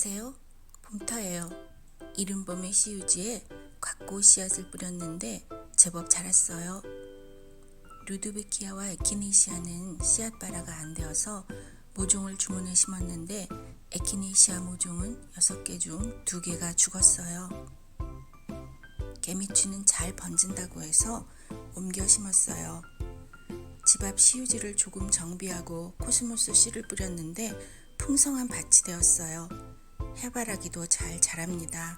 안녕하세요. 봄터예요. 이른봄의 시우지에 곽고 씨앗을 뿌렸는데 제법 자랐어요. 루드비키아와 에키네시아는 씨앗 발화가 안 되어서 모종을 주문해 심었는데 에키네시아 모종은 6개 중 2개가 죽었어요. 개미취는 잘 번진다고 해서 옮겨 심었어요. 집 앞 시우지를 조금 정비하고 코스모스 씨를 뿌렸는데 풍성한 밭이 되었어요. 해바라기도 잘 자랍니다.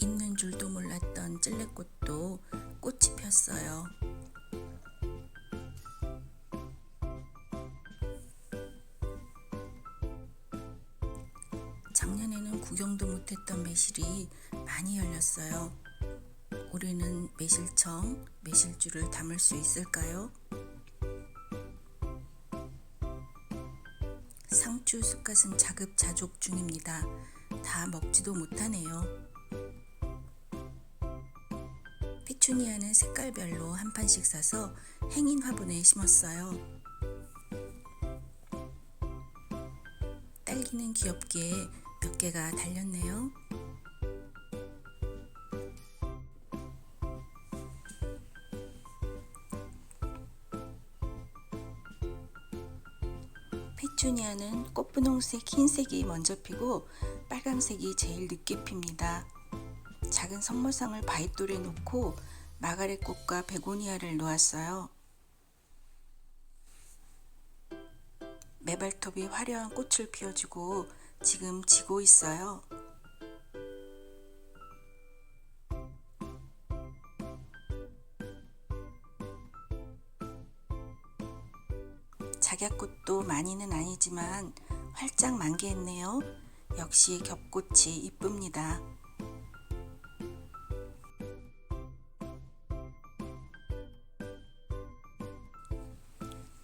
있는 줄도 몰랐던 찔레꽃도 꽃이 폈어요. 작년에는 구경도 못했던 매실이 많이 열렸어요. 올해는 매실청, 매실주를 담을 수 있을까요? 상추 쑥갓은 자급자족 중입니다. 다 먹지도 못하네요. 페추니아는 색깔별로 한 판씩 사서 행인 화분에 심었어요. 딸기는 귀엽게 몇 개가 달렸네요. 페추니아는 꽃분홍색 흰색이 먼저 피고 빨강색이 제일 늦게 핍니다. 작은 선물상을 바윗돌에 놓고 마가렛 꽃과 베고니아를 놓았어요. 메발톱이 화려한 꽃을 피워주고 지금 지고 있어요. 작약꽃도 많이는 아니지만 활짝 만개했네요. 역시 겹꽃이 이쁩니다.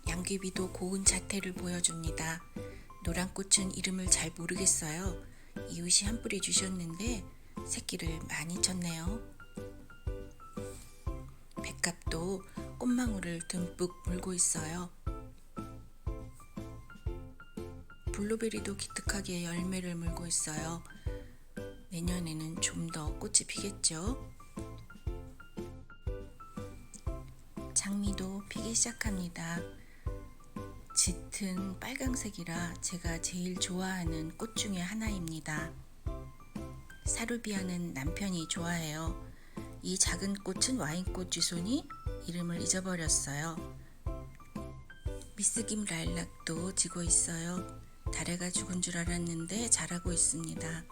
양귀비도 고운 자태를 보여줍니다. 노란 꽃은 이름을 잘 모르겠어요. 이웃이 한 뿌리 주셨는데 새끼를 많이 쳤네요. 백갑도 꽃망울을 듬뿍 물고 있어요. 블루베리도 기특하게 열매를 물고 있어요. 내년에는 좀 더 꽃이 피겠죠? 장미도 피기 시작합니다. 짙은 빨강색이라 제가 제일 좋아하는 꽃 중에 하나입니다. 사루비아는 남편이 좋아해요. 이 작은 꽃은 와인꽃 주소니 이름을 잊어버렸어요. 미스김 라일락도 지고 있어요. 다래가 죽은 줄 알았는데 자라고 있습니다.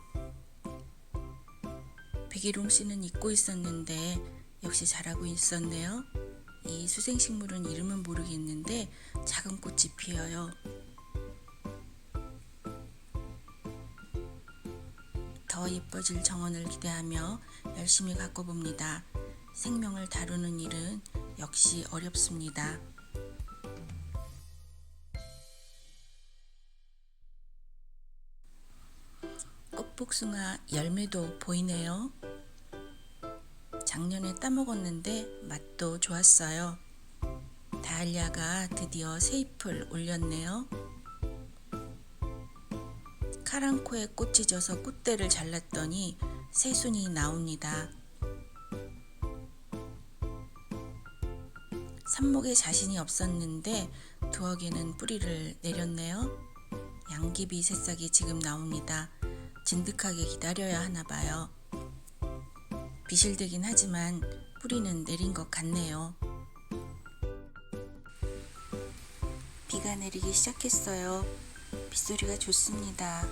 백일홍 씨는 잊고 있었는데 역시 자라고 있었네요. 이 수생식물은 이름은 모르겠는데 작은 꽃이 피어요. 더 예뻐질 정원을 기대하며 열심히 가꿔봅니다. 생명을 다루는 일은 역시 어렵습니다. 꽃복숭아 열매도 보이네요. 작년에 따먹었는데 맛도 좋았어요. 다알리아가 드디어 새 잎을 올렸네요. 카랑코에 꽃이 져서 꽃대를 잘랐더니 새순이 나옵니다. 삽목에 자신이 없었는데 두억에는 뿌리를 내렸네요. 양귀비 새싹이 지금 나옵니다. 진득하게 기다려야 하나 봐요. 비실되긴 하지만 뿌리는 내린 것 같네요. 비가 내리기 시작했어요. 빗소리가 좋습니다.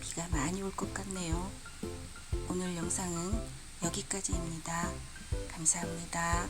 비가 많이 올 것 같네요. 오늘 영상은 여기까지입니다. 감사합니다.